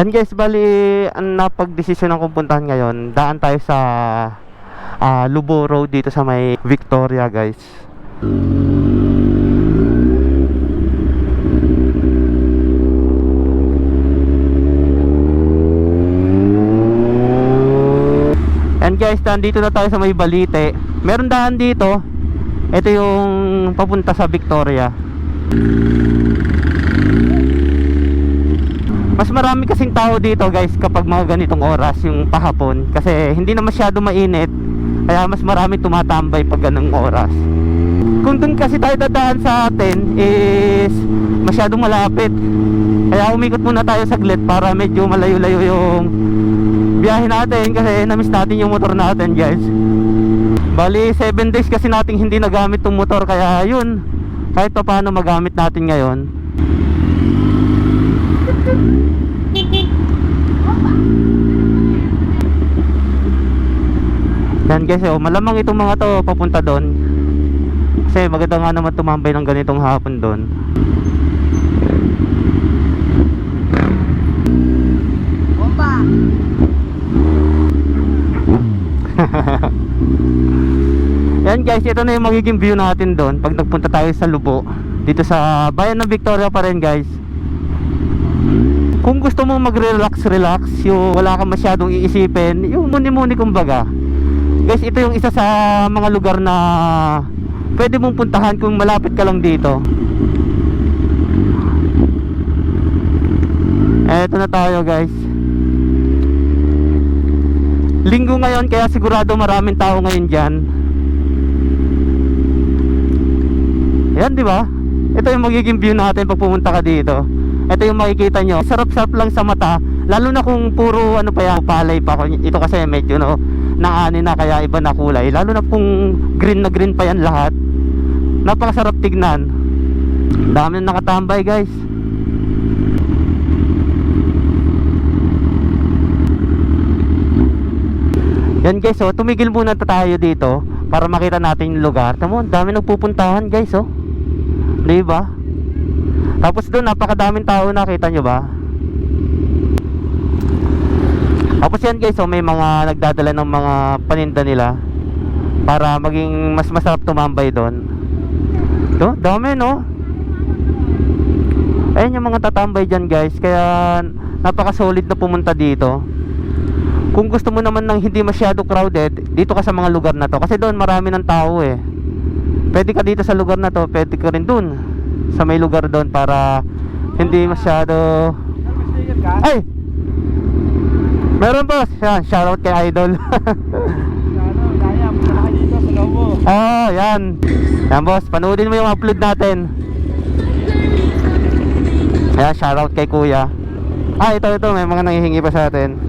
Yan guys, bali ang napagdesisyon ng puntahan ngayon, daan tayo sa ah, Lubo Road dito sa may Victoria guys. And guys, nandito na tayo sa may Balite. Meron daan dito. Ito yung papunta sa Victoria. Mas marami kasing tao dito guys kapag mga ganitong oras yung pahapon kasi hindi na masyado mainit kaya mas marami tumatambay pag ganung oras. Kung dun kasi tayo dadaan sa atin is masyadong malapit. Kaya umikot muna tayo saglit para medyo malayo-layo yung biyahe natin kasi namiss natin yung motor natin guys. Bali 7 days kasi nating hindi nagamit tong motor kaya yun kahit pa paano magamit natin ngayon. Yan guys, oh, malamang itong mga to papunta doon. Kasi maganda nga naman tumambay ng ganitong hapon doon. Bomba! Yan guys, ito na yung magiging view natin doon pag nagpunta tayo sa Lubo. Dito sa bayan ng Victoria pa rin guys. Kung gusto mong mag-relax, relax, yung wala kang masyadong iisipin, yung muni-muni kumbaga. Guys, ito yung isa sa mga lugar na pwede mong puntahan kung malapit ka lang dito. Eto na tayo guys. Linggo ngayon kaya sigurado maraming tao ngayon dyan. Yan, di ba? Ito yung magiging view natin pag pumunta ka dito. Ito yung makikita nyo. Sarap-sarap lang sa mata. Lalo na kung puro ano pa yan, palay pa. Ito kasi medyo no, naani na kaya iba na kulay. Lalo na kung green na green pa yan lahat. Napakasarap tignan. Dami na nakatambay guys. Yan guys, oh, tumigil muna ta- tayo dito para makita natin yung lugar. Tamo, dami nagpupuntahan guys, oh. 'Di ba? Tapos doon napakadaming tao nakita nyo ba? Tapos yan guys, oh, may mga nagdadala ng mga paninda nila para maging mas masarap tumambay doon. To, dami no. Ayun yung mga tatambay dyan guys, kaya napaka-solid na pumunta dito kung gusto mo naman ng hindi masyado crowded, dito ka sa mga lugar na to. Kasi doon marami ng tao eh. Pwede ka dito sa lugar na to, pwede ka rin doon. Sa may lugar doon para hindi masyado... Ay! Meron! Yan, shoutout kay Idol. Ano, oh, yan. Yan boss, panoodin mo yung upload natin. Ayan, shoutout kay kuya. Ah, ito, ito, may mga nangihingi pa sa atin.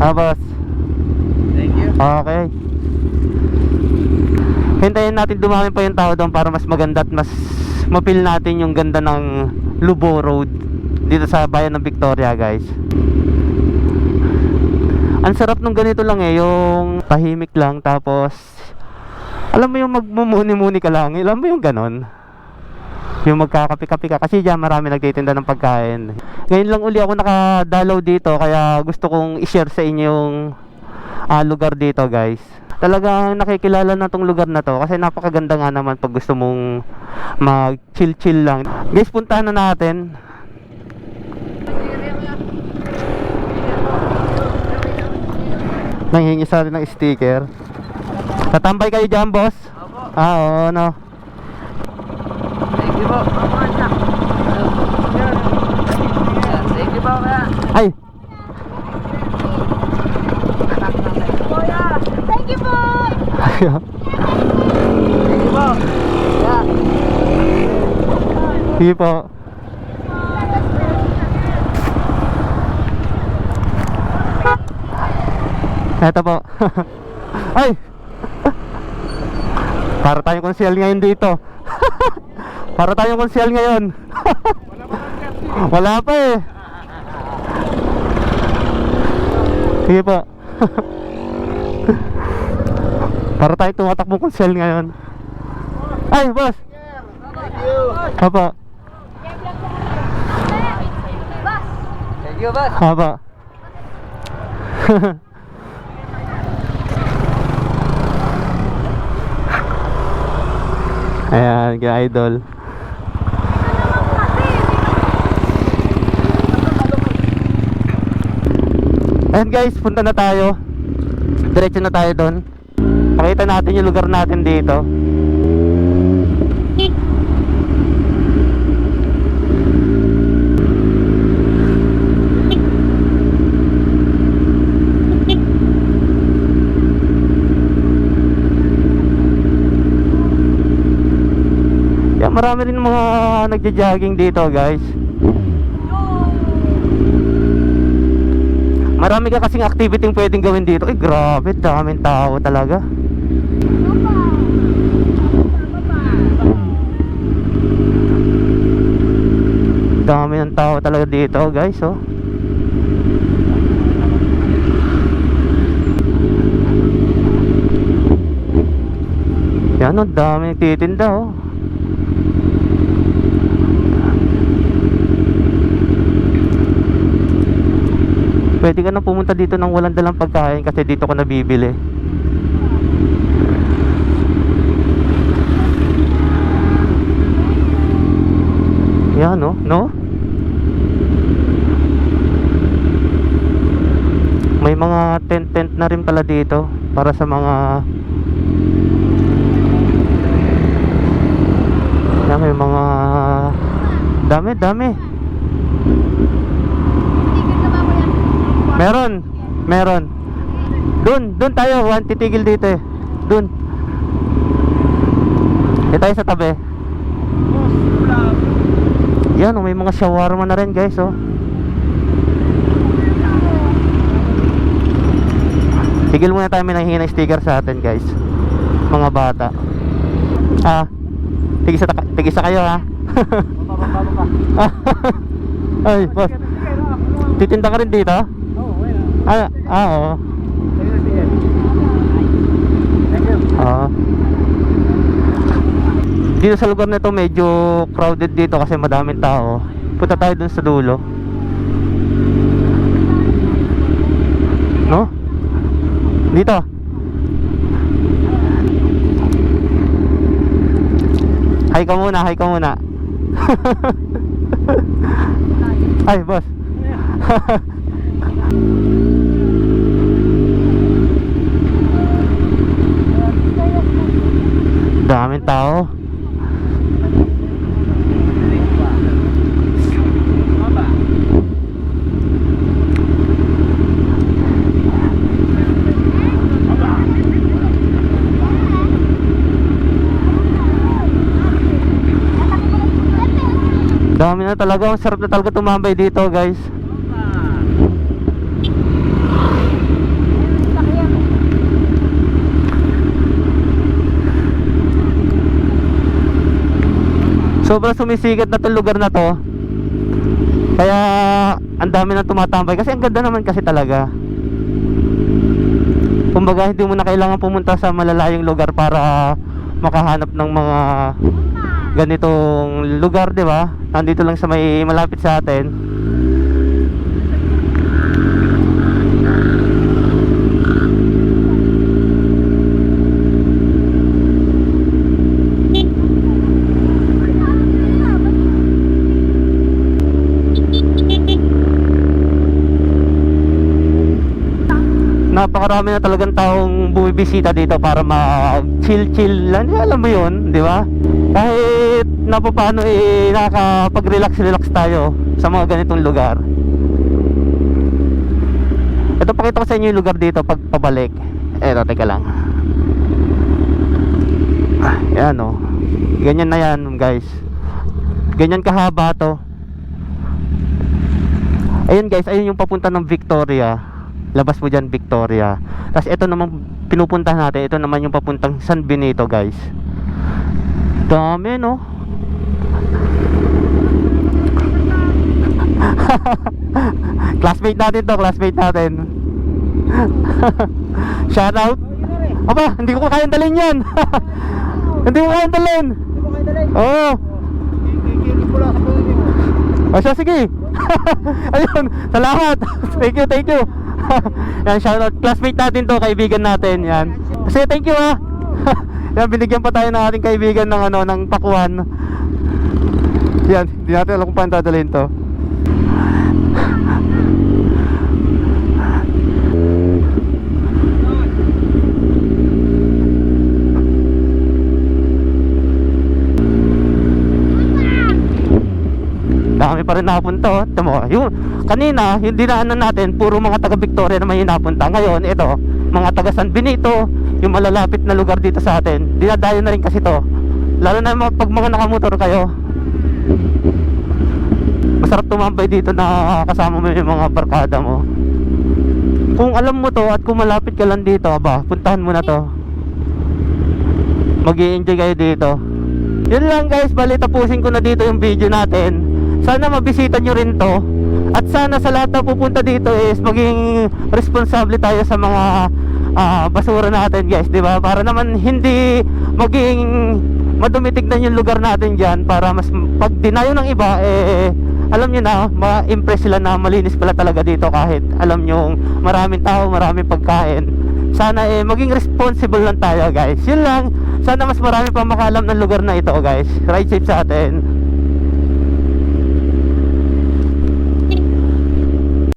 Ah, boss. Thank you. Okay. Hintayin natin dumami pa yung tao doon para mas maganda at mas mapil natin yung ganda ng Lubo Road dito sa bayan ng Victoria, guys. Ang sarap nung ganito lang eh, yung tahimik lang tapos alam mo yung magmumuni-muni ka lang, alam mo yung ganon. Yung magkakapi-kapi ka kasi diyan marami nagtitinda ng pagkain. Ngayon lang uli ako nakadalaw dito kaya gusto kong i-share sa inyo yung ah, lugar dito guys. Talagang nakikilala na tong lugar na to kasi napakaganda nga naman pag gusto mong mag chill chill lang. Guys, puntahan na natin. Nanghingi sa atin ng sticker. Tatambay kayo dyan, boss? Opo. Ah, oo, no. Thank you po. Thank you po, kaya. Ay! Thank you po! Thank you po. Sige po. Eto po. Ay! Para tayong konsyel ngayon dito. Para tayong konsyel ngayon. Wala pa eh. Sige po. Para tayo tumatakbong konsyel ngayon. Ay, boss. Thank you. Apa. Thank you, boss. Haba. Ayan, kaya idol. Ayan guys, punta na tayo. Diretso na tayo doon. Pakita natin yung lugar natin dito. Yan, marami rin mga nagja-jogging dito, guys. Marami ka kasing activity pwedeng gawin dito. Eh, grabe, daming tao talaga. Dami ng tao talaga dito, guys, oh. Yan, oh, dami nagtitinda, oh. Pwede ka na pumunta dito nang walang dalang pagkain kasi dito ka nabibili. Yan no, no? May mga tent-tent na rin pala dito para sa mga Yan, may mga dami, dami. Meron. Meron. Doon, doon tayo. One titigil dito eh. Doon. Dito tayo sa tabi. Yan, oh, may mga shawarma na rin guys, oh. Tigil muna tayo may nanghingi ng sticker sa atin guys. Mga bata. Ah, tigisa, tigisa kayo ha. Ka. Ay, boss. Titinda ka rin dito? Ah, ah, oo. Oo. Dito sa lugar na to medyo crowded dito kasi madaming tao. Punta tayo dun sa dulo. No? Dito. Hi ka muna, hi ka muna. Ay, boss. Daming tao. Na talaga. Ang sarap na talaga tumambay dito, guys. Sobrang sumisikat na 'tong lugar na to. Kaya ang dami na tumatambay kasi ang ganda naman kasi talaga. Kumbaga hindi mo na kailangan pumunta sa malalayong lugar para makahanap ng mga ganitong lugar, 'di ba? Nandito lang sa may malapit sa atin. Napakarami na talagang taong bumibisita dito para mag-chill-chill lang. Alam mo yun, di ba? Kahit na pa paano eh, nakakapag-relax-relax tayo sa mga ganitong lugar. Ito, pakita ko sa inyo yung lugar dito pag pabalik. Eto, teka lang. Ah, yan o. Ganyan na yan, guys. Ganyan kahaba to. Ayun guys, ayun yung papunta ng Victoria labas mo dyan Victoria. Tapos ito naman pinupuntahan natin ito naman yung papuntang San Benito guys. Dami no? Classmate natin to classmate natin. Shout out aba hindi ko kayang dalhin yan. Hindi ko kayang dalhin. Oo. Mo. o siya sige. Ayun, salamat. thank you, thank you. yan, shoutout. Classmate natin to, kaibigan natin. Yan. Kasi thank you ha. yan, binigyan pa tayo ng ating kaibigan ng ano, ng pakuan. Yan, hindi natin alam kung paano dadalhin to. Dami pa rin napunta oh. Tamo, yung kanina, yung dinaanan natin, puro mga taga Victoria naman yung napunta. Ngayon, ito, mga taga San Benito, yung malalapit na lugar dito sa atin. Dinadayo na rin kasi to. Lalo na mga- pag mga nakamotor kayo. Masarap tumambay dito na kasama mo yung mga barkada mo. Kung alam mo to at kung malapit ka lang dito, aba, puntahan mo na to. mag enjoy kayo dito. Yun lang guys, bali tapusin ko na dito yung video natin. Sana mabisita nyo rin to. At sana sa lahat na pupunta dito is maging responsable tayo sa mga ah, basura natin guys, di ba? Para naman hindi maging madumitig na yung lugar natin dyan para mas pag dinayo ng iba eh alam nyo na, ma-impress sila na malinis pala talaga dito kahit alam nyo maraming tao, maraming pagkain. Sana eh maging responsible lang tayo guys. Yun lang. Sana mas marami pa makalam ng lugar na ito guys. Ride safe sa atin